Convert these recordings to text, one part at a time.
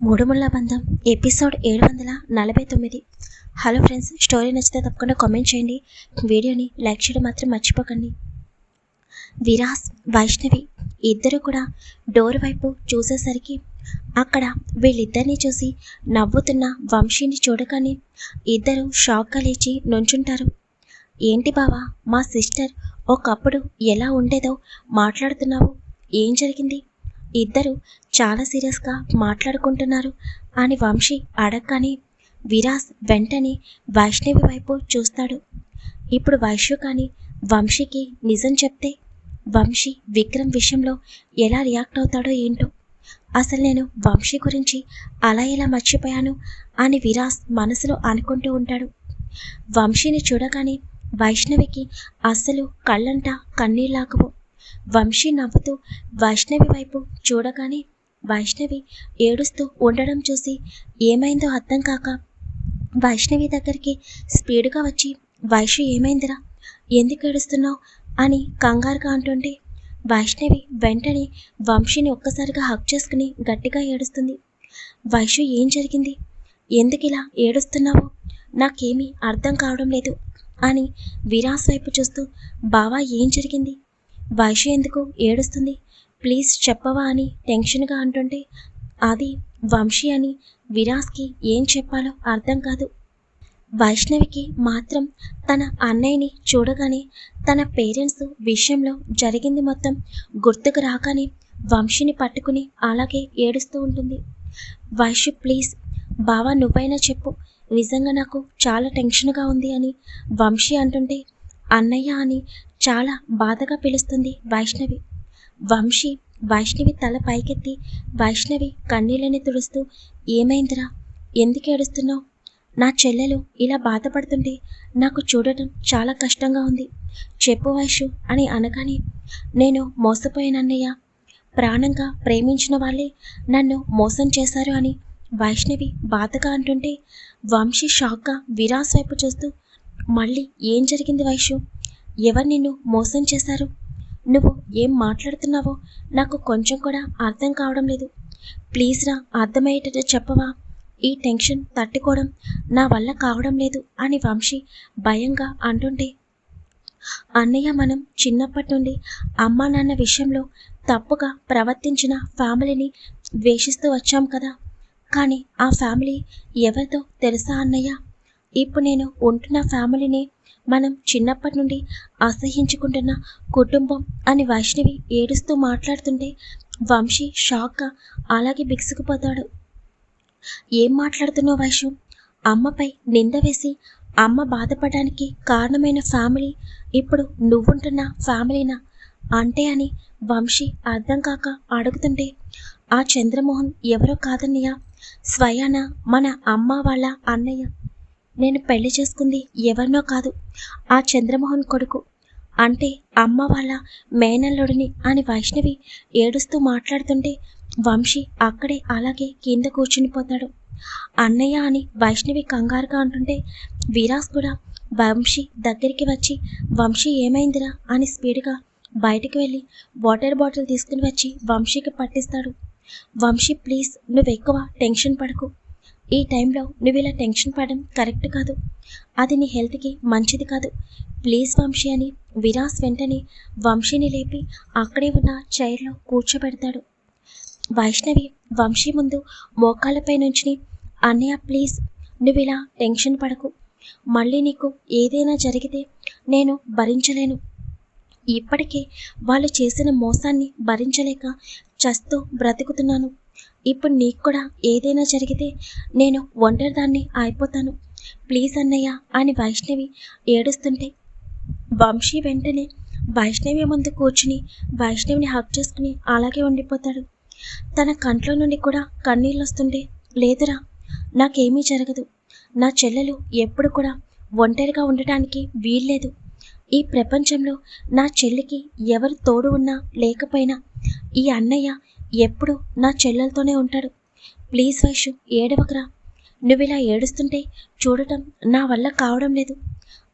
మూడుముళ్ళ బంధం ఎపిసోడ్ ఏడు వందల నలభై తొమ్మిది. హలో ఫ్రెండ్స్ స్టోరీ నచ్చితే తప్పకుండా కామెంట్ చేయండి. వీడియోని లైక్ చేయడం మాత్రం మర్చిపోకండి. విరాస్ వైష్ణవి ఇద్దరు కూడా డోర్ వైపు చూసేసరికి అక్కడ వీళ్ళిద్దరిని చూసి నవ్వుతున్న వంశీని చూడగానే ఇద్దరు షాక్గా లేచి నుంచుంటారు. ఏంటి బావా మా సిస్టర్ ఒకప్పుడు ఎలా ఉండేదో మాట్లాడుతున్నావు? ఏం జరిగింది? ఇద్దరు చాలా సీరియస్గా మాట్లాడుకుంటున్నారు. అని వంశీ అడగని విరాస్ వెంటనే వైష్ణవి వైపు చూస్తాడు. ఇప్పుడు వైశ్యు కానీ వంశీకి నిజం చెప్తే వంశీ విక్రమ్ విషయంలో ఎలా రియాక్ట్ అవుతాడో ఏంటో? అసలు నేను వంశీ గురించి అలా ఎలా మర్చిపోయాను అని విరాస్ మనసులో అనుకుంటూ ఉంటాడు. వంశీని చూడగానే వైష్ణవికి అస్సలు కళ్ళంట కన్నీళ్ళాకవు వంశీ నవ్వుతూ వైష్ణవి వైపు చూడగానే వైష్ణవి ఏడుస్తూ ఉండడం చూసి ఏమైందో అర్థం కాక వైష్ణవి దగ్గరికి స్పీడ్గా వచ్చి వైషు ఏమైందిరా? ఎందుకు ఏడుస్తున్నావు? అని కంగారుగా అంటుంటే వైష్ణవి వెంటనే వంశీని ఒక్కసారిగా హక్ చేసుకుని గట్టిగా ఏడుస్తుంది. వైషు ఏం జరిగింది? ఎందుకు ఇలా ఏడుస్తున్నావు? నాకేమీ అర్థం కావడం లేదు అని విరాస్ వైపు చూస్తూ బావా ఏం జరిగింది? వైషు ఎందుకు ఏడుస్తుంది? ప్లీజ్ చెప్పవా అని టెన్షన్గా అంటుంటే అది వంశీ అని విరాస్కి ఏం చెప్పాలో అర్థం కాదు. వైష్ణవికి మాత్రం తన అన్నయ్యని చూడగానే తన పేరెంట్స్ విషయంలో జరిగింది మొత్తం గుర్తుకు రాగానే వంశీని పట్టుకుని అలాగే ఏడుస్తూ ఉంటుంది. వైషు ప్లీజ్ బావా నువ్వైనా చెప్పు. నిజంగా నాకు చాలా టెన్షన్గా ఉంది అని వంశీ అంటుంటే అన్నయ్య అని చాలా బాధగా పిలుస్తుంది వైష్ణవి. వంశీ వైష్ణవి తల పైకెత్తి వైష్ణవి కన్నీళ్ళని తుడుస్తూ ఏమైందిరా? ఎందుకు ఏడుస్తున్నావు? నా చెల్లెలు ఇలా బాధపడుతుంటే నాకు చూడటం చాలా కష్టంగా ఉంది. చెప్పు వైషు అని అనగానే నేను మోసపోయానన్నయ్య ప్రాణంగా ప్రేమించిన వాళ్ళే నన్ను మోసం చేశారు అని వైష్ణవి బాధగా అంటుంటే వంశీ షాక్గా విరాస్ వైపు చూస్తూ మళ్ళీ ఏం జరిగింది వైషు? ఎవరు నిన్ను మోసం చేశారు? నువ్వు ఏం మాట్లాడుతున్నావో నాకు కొంచెం కూడా అర్థం కావడం లేదు. ప్లీజ్ రా అర్థమయ్యేటట్టు చెప్పవా? ఈ టెన్షన్ తట్టుకోవడం నా వల్ల కావడం లేదు అని వంశీ భయంగా అంటుంటే అన్నయ్య మనం చిన్నప్పటి నుండి అమ్మా నాన్న విషయంలో తప్పుగా ప్రవర్తించిన ఫ్యామిలీని ద్వేషిస్తూ వచ్చాం కదా. కానీ ఆ ఫ్యామిలీ ఎవరితో తెలుసా అన్నయ్య? ఇప్పుడు నేను ఉంటున్న ఫ్యామిలీని మనం చిన్నప్పటి నుండి అసహించుకుంటున్న కుటుంబం అని వైష్ణవి ఏడుస్తూ మాట్లాడుతుంటే వంశీ షాక్గా అలాగే బిగుసుకుపోతాడు. ఏం మాట్లాడుతున్నావు వైషు అమ్మపై నింద వేసి అమ్మ బాధపడడానికి కారణమైన ఫ్యామిలీ ఇప్పుడు నువ్వుంటున్న ఫ్యామిలీనా? అంటే అని వంశీ అర్థం కాక అడుగుతుంటే ఆ చంద్రమోహన్ ఎవరో కాదన్నయ్య? స్వయాన? మన అమ్మ వాళ్ళ అన్నయ్య? నేను పెళ్ళి చేసుకుంది ఎవరినో కాదు ఆ చంద్రమోహన్ కొడుకు. అంటే అమ్మ వాళ్ళ మేనల్లుడిని అని వైష్ణవి ఏడుస్తూ మాట్లాడుతుంటే వంశీ అక్కడే అలాగే కింద కూర్చునిపోతాడు అన్నయ్య అని వైష్ణవి కంగారుగా అంటుంటే విరాస్ కూడా వంశీ దగ్గరికి వచ్చి వంశీ ఏమైందిరా? అని స్పీడ్గా బయటికి వెళ్ళి వాటర్ బాటిల్ తీసుకుని వచ్చి వంశీకి పట్టిస్తాడు. వంశీ ప్లీజ్ నువ్వు ఎక్కువ టెన్షన్ పడకు. ఈ టైంలో నువ్వు ఇలా టెన్షన్ పడడం కరెక్ట్ కాదు. అది నీ హెల్త్కి మంచిది కాదు. ప్లీజ్ వంశీ అని విరాస్ వెంటనే వంశీని లేపి అక్కడే ఉన్న చైర్లో కూర్చోబెడతాడు. వైష్ణవి వంశీ ముందు మోకాళ్ళపై నుంచి అన్నయ్య ప్లీజ్ నువ్వు ఇలా టెన్షన్ పడకు. మళ్ళీ నీకు ఏదైనా జరిగితే నేను భరించలేను. ఇప్పటికే వాళ్ళు చేసిన మోసాన్ని భరించలేక చస్తూ బ్రతుకుతున్నాను. ఇప్పుడు నీకు కూడా ఏదైనా జరిగితే నేను ఒంటరిదాన్ని అయిపోతాను ప్లీజ్ అన్నయ్య అని వైష్ణవి ఏడుస్తుంటే వంశీ వెంటనే వైష్ణవి ముందు కూర్చుని వైష్ణవిని హక్ చేసుకుని అలాగే ఉండిపోతాడు. తన కంట్లో నుండి కూడా కన్నీళ్ళు వస్తుంటే లేదురా నాకేమీ జరగదు. నా చెల్లెలు ఎప్పుడు కూడా ఒంటరిగా ఉండటానికి వీల్లేదు. ఈ ప్రపంచంలో నా చెల్లికి ఎవరు తోడు ఉన్నా లేకపోయినా ఈ అన్నయ్య ఎప్పుడు నా చెల్లెలతోనే ఉంటాడు. ప్లీజ్ వైషు ఏడవకరా. నువ్వు ఇలా ఏడుస్తుంటే చూడటం నా వల్ల కావడం లేదు.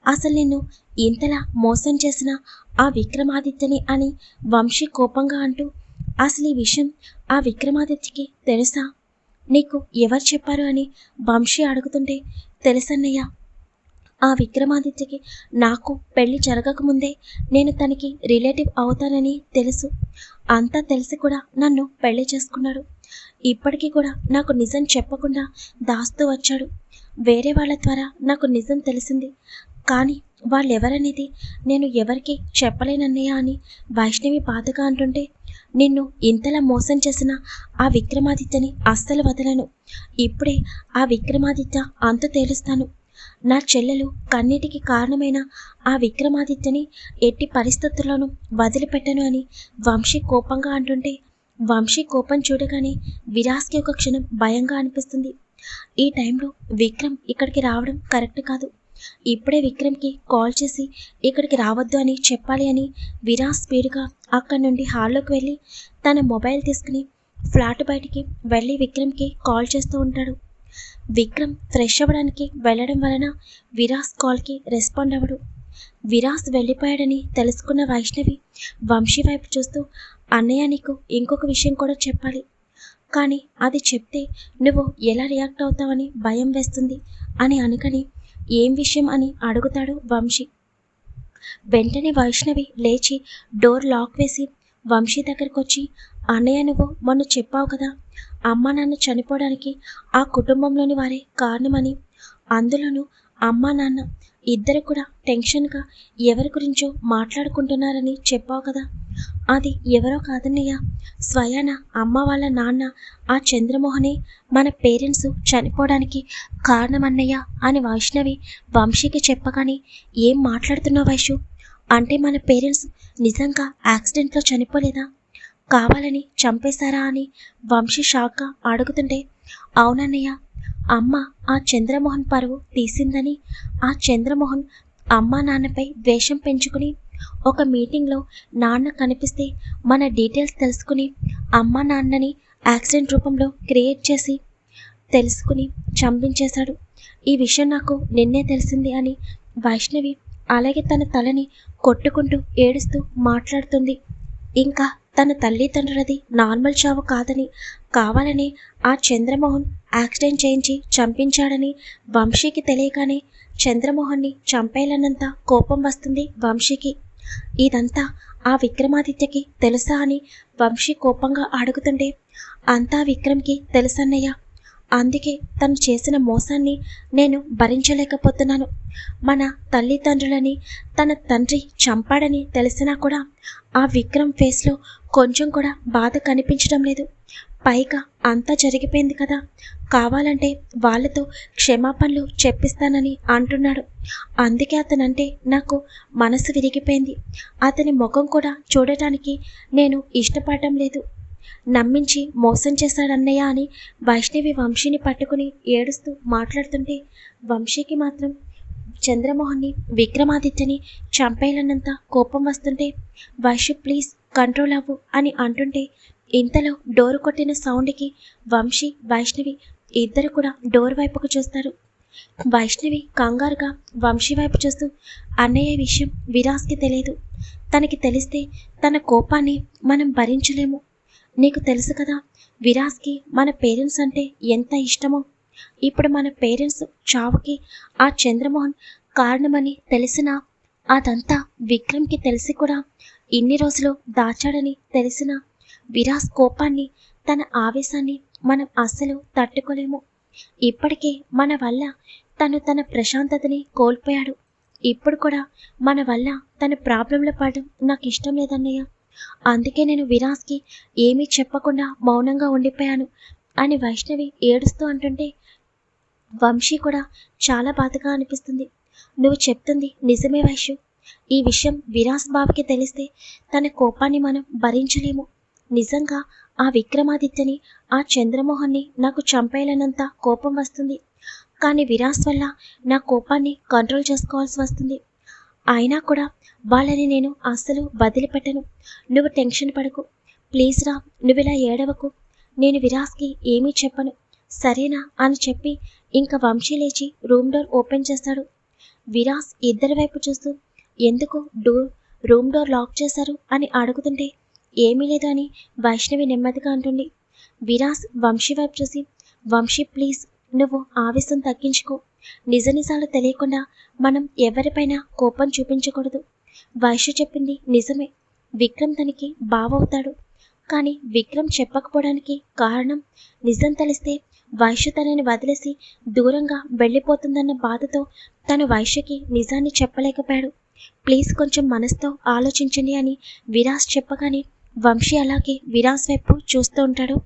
అసలు నిన్ను ఇంతలా మోసం చేసిన ఆ విక్రమాదిత్యని అని వంశీ కోపంగా అంటూ అసలు ఈ విషయం ఆ విక్రమాదిత్యకి తెలుసా? నీకు ఎవరు చెప్పారు అని వంశీ అడుగుతుంటే తెలుసన్నయ్యా ఆ విక్రమాదిత్యకి నాకు పెళ్ళి జరగకముందే నేను తనకి రిలేటివ్ అవుతానని తెలుసు. అంతా తెలిసి కూడా నన్ను పెళ్ళి చేసుకున్నాడు. ఇప్పటికీ కూడా నాకు నిజం చెప్పకుండా దాస్తూ వచ్చాడు. వేరే వాళ్ళ ద్వారా నాకు నిజం తెలిసింది. కానీ వాళ్ళెవరనేది నేను ఎవరికి చెప్పలేనన్నయ్య అని వైష్ణవి బాధగా అంటుంటే నిన్ను ఇంతలా మోసం చేసిన ఆ విక్రమాదిత్యని అస్సలు వదలను. ఇప్పుడే ఆ విక్రమాదిత్య అంత తేలుస్తాను. నా చెల్లెలు కన్నిటికి కారణమైన ఆ విక్రమాదిత్యని ఎట్టి పరిస్థితుల్లోనూ వదిలిపెట్టను అని వంశీ కోపంగా అంటుంటే వంశీ కోపం చూడగానే విరాస్కి ఒక క్షణం భయంగా అనిపిస్తుంది. ఈ టైంలో విక్రమ్ ఇక్కడికి రావడం కరెక్ట్ కాదు. ఇప్పుడే విక్రమ్కి కాల్ చేసి ఇక్కడికి రావద్దు అని చెప్పాలి అని విరాస్ స్పీడ్గా అక్కడి నుండి హాల్లోకి వెళ్ళి తన మొబైల్ తీసుకుని ఫ్లాట్ బయటికి వెళ్ళి విక్రమ్కి కాల్ చేస్తూ ఉంటాడు. విక్రమ్ ఫ్రెష్ అవ్వడానికి వెళ్ళడం వలన విరాస్ కాల్కి రెస్పాండ్ అవ్వడు. విరాస్ వెళ్ళిపోయాడని తెలుసుకున్న వైష్ణవి వంశీ వైపు చూస్తూ అన్నయ్య నీకు ఇంకొక విషయం కూడా చెప్పాలి. కానీ అది చెప్తే నువ్వు ఎలా రియాక్ట్ అవుతావని భయం వేస్తుంది అని అనుకని ఏం విషయం అని అడుగుతాడు వంశీ. వెంటనే వైష్ణవి లేచి డోర్ లాక్ వేసి వంశీ దగ్గరకు వచ్చి అన్నయ్య నువ్వు మొన్న చెప్పావు కదా అమ్మ నాన్న చనిపోవడానికి ఆ కుటుంబంలోని వారే కారణమని అందులోనూ అమ్మ నాన్న ఇద్దరు కూడా టెన్షన్గా ఎవరి గురించో మాట్లాడుకుంటున్నారని చెప్పావు కదా. అది ఎవరో కాదన్నయ్య. స్వయాన అమ్మ వాళ్ళ నాన్న ఆ చంద్రమోహనే మన పేరెంట్స్ చనిపోవడానికి కారణమన్నయ్య అని వైష్ణవి వంశీకి చెప్పగానే ఏం మాట్లాడుతున్నావు వైషు? అంటే మన పేరెంట్స్ నిజంగా యాక్సిడెంట్లో చనిపోలేదా? కావాలని చంపేశారా అని వంశీ షాక్గా అడుగుతుంటే అవునన్నయ్య అమ్మ ఆ చంద్రమోహన్ పరువు తీసిందని ఆ చంద్రమోహన్ అమ్మ నాన్నపై ద్వేషం పెంచుకుని ఒక మీటింగ్లో నాన్న కనిపిస్తే మన డీటెయిల్స్ తెలుసుకుని అమ్మ నాన్నని యాక్సిడెంట్ రూపంలో క్రియేట్ చేసి తెలుసుకుని చంపించేశాడు. ఈ విషయం నాకు నిన్నే తెలిసింది అని వైష్ణవి అలాగే తన తలని కొట్టుకుంటూ ఏడుస్తూ మాట్లాడుతుంది. ఇంకా తన తల్లిదండ్రులది నార్మల్ చావు కాదని కావాలని ఆ చంద్రమోహన్ యాక్సిడెంట్ చేయించి చంపించాడని వంశీకి తెలియగానే చంద్రమోహన్ని చంపేయాలన్నంత కోపం వస్తుంది వంశీకి. ఇదంతా ఆ విక్రమాదిత్యకి తెలుసా అని వంశీ కోపంగా అడుగుతుంటే అంతా విక్రమ్కి తెలుసన్నయ్య అందుకే తను చేసిన మోసాన్ని నేను భరించలేకపోతున్నాను. మన తల్లిదండ్రులని తన తండ్రి చంపాడని తెలిసినా కూడా ఆ విక్రమ్ ఫేస్లో కొంచెం కూడా బాధ కనిపించడం లేదు. పైగా అంతా జరిగిపోయింది కదా. కావాలంటే వాళ్ళతో క్షమాపణలు చెప్పిస్తానని అంటున్నాడు. అందుకే అతనంటే నాకు మనసు విరిగిపోయింది. అతని ముఖం కూడా చూడటానికి నేను ఇష్టపడటం లేదు. నమ్మించి మోసం చేశాడన్నయ్య అని వైష్ణవి వంశీని పట్టుకుని ఏడుస్తూ మాట్లాడుతుంటే వంశీకి మాత్రం చంద్రమోహన్ని విక్రమాదిత్యని చంపేయాలన్నంత కోపం వస్తుంటే వైషు ప్లీజ్ కంట్రోల్ అవ్వు అని అంటుంటే ఇంతలో డోరు కొట్టిన సౌండ్కి వంశీ వైష్ణవి ఇద్దరు కూడా డోర్ వైపుకు చూస్తారు. వైష్ణవి కంగారుగా వంశీ వైపు చూస్తూ అన్నయ్య విషయం విరాస్కి తెలియదు తనకి తెలిస్తే తన కోపాన్ని మనం భరించలేము నీకు తెలుసు కదా విరాస్కి మన పేరెంట్స్ అంటే ఎంత ఇష్టమో. ఇప్పుడు మన పేరెంట్స్ చావుకి ఆ చంద్రమోహన్ కారణమని తెలిసినా అదంతా విక్రమ్కి తెలిసి కూడా ఇన్ని రోజులు దాచాడని తెలిసిన విరాస్ కోపాన్ని తన ఆవేశాన్ని మనం అస్సలు తట్టుకోలేము. ఇప్పటికే మన వల్ల తను తన ప్రశాంతతని కోల్పోయాడు. ఇప్పుడు కూడా మన వల్ల తన ప్రాబ్లంలో పడడం నాకు ఇష్టం లేదన్నయ్య. అందుకే నేను విరాస్కి ఏమీ చెప్పకుండా మౌనంగా ఉండిపోయాను అని వైష్ణవి ఏడుస్తూ అంటుంటే వంశీ కూడా చాలా బాధగా అనిపిస్తుంది. నువ్వు చెప్తుంది నిజమే వైశ్యు ఈ విషయం విరాస్ బాబుకి తెలిస్తే తన కోపాన్ని మనం భరించలేము. నిజంగా ఆ విక్రమాదిత్యని ఆ చంద్రమోహన్ని నాకు చంపేయలేనంత కోపం వస్తుంది. కానీ విరాస్ వల్ల నా కోపాన్ని కంట్రోల్ చేసుకోవాల్సి వస్తుంది. అయినా కూడా వాళ్ళని నేను అస్సలు వదిలిపెట్టను. నువ్వు టెన్షన్ పడకు. ప్లీజ్ రా నువ్వు ఏడవకు. నేను విరాస్కి ఏమీ చెప్పను. సరేనా అని చెప్పి ఇంకా వంశీ లేచి రూమ్ డోర్ ఓపెన్ చేస్తాడు. విరాస్ ఇద్దరి వైపు చూస్తూ ఎందుకు డోర్ రూమ్ డోర్ లాక్ చేశారు? అని అడుగుతుంటే ఏమీ లేదు అని వైష్ణవి నెమ్మదిగా అంటుంది. విరాస్ వంశీ వైపు చూసి వంశీ ప్లీజ్ నువ్వు ఆవేశం తగ్గించుకో. నిజ నిజాలు తెలియకుండా మనం ఎవరిపైన కోపం చూపించకూడదు. వైశ్య చెప్పింది నిజమే. విక్రమ్ తనకి బావవుతాడు. కానీ విక్రమ్ చెప్పకపోవడానికి కారణం నిజం తెలిస్తే వైశ్య తనని వదిలేసి దూరంగా వెళ్ళిపోతుందన్న బాధతో తను వైశ్యకి నిజాన్ని చెప్పలేకపోయాడు. ప్లీజ్ కొంచెం మనసుతో ఆలోచించండి అని విరాస్ చెప్పగానే వంశీ అలాగే విరాస్ వైపు చూస్తూ ఉంటాడు.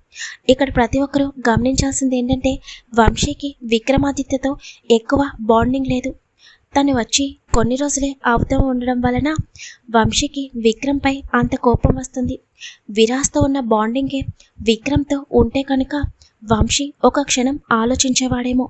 ఇక్కడ ప్రతి ఒక్కరూ గమనించాల్సింది ఏంటంటే వంశీకి విక్రమాదిత్యతో ఎక్కువ బాండింగ్ లేదు. తను వచ్చి కొన్ని రోజులే అవుతూ ఉండడం వలన వంశీకి విక్రమ్పై అంత కోపం వస్తుంది. విరాస్తో ఉన్న బాండింగే విక్రమ్తో ఉంటే కనుక వంశీ ఒక క్షణం ఆలోచించేవాడేమో.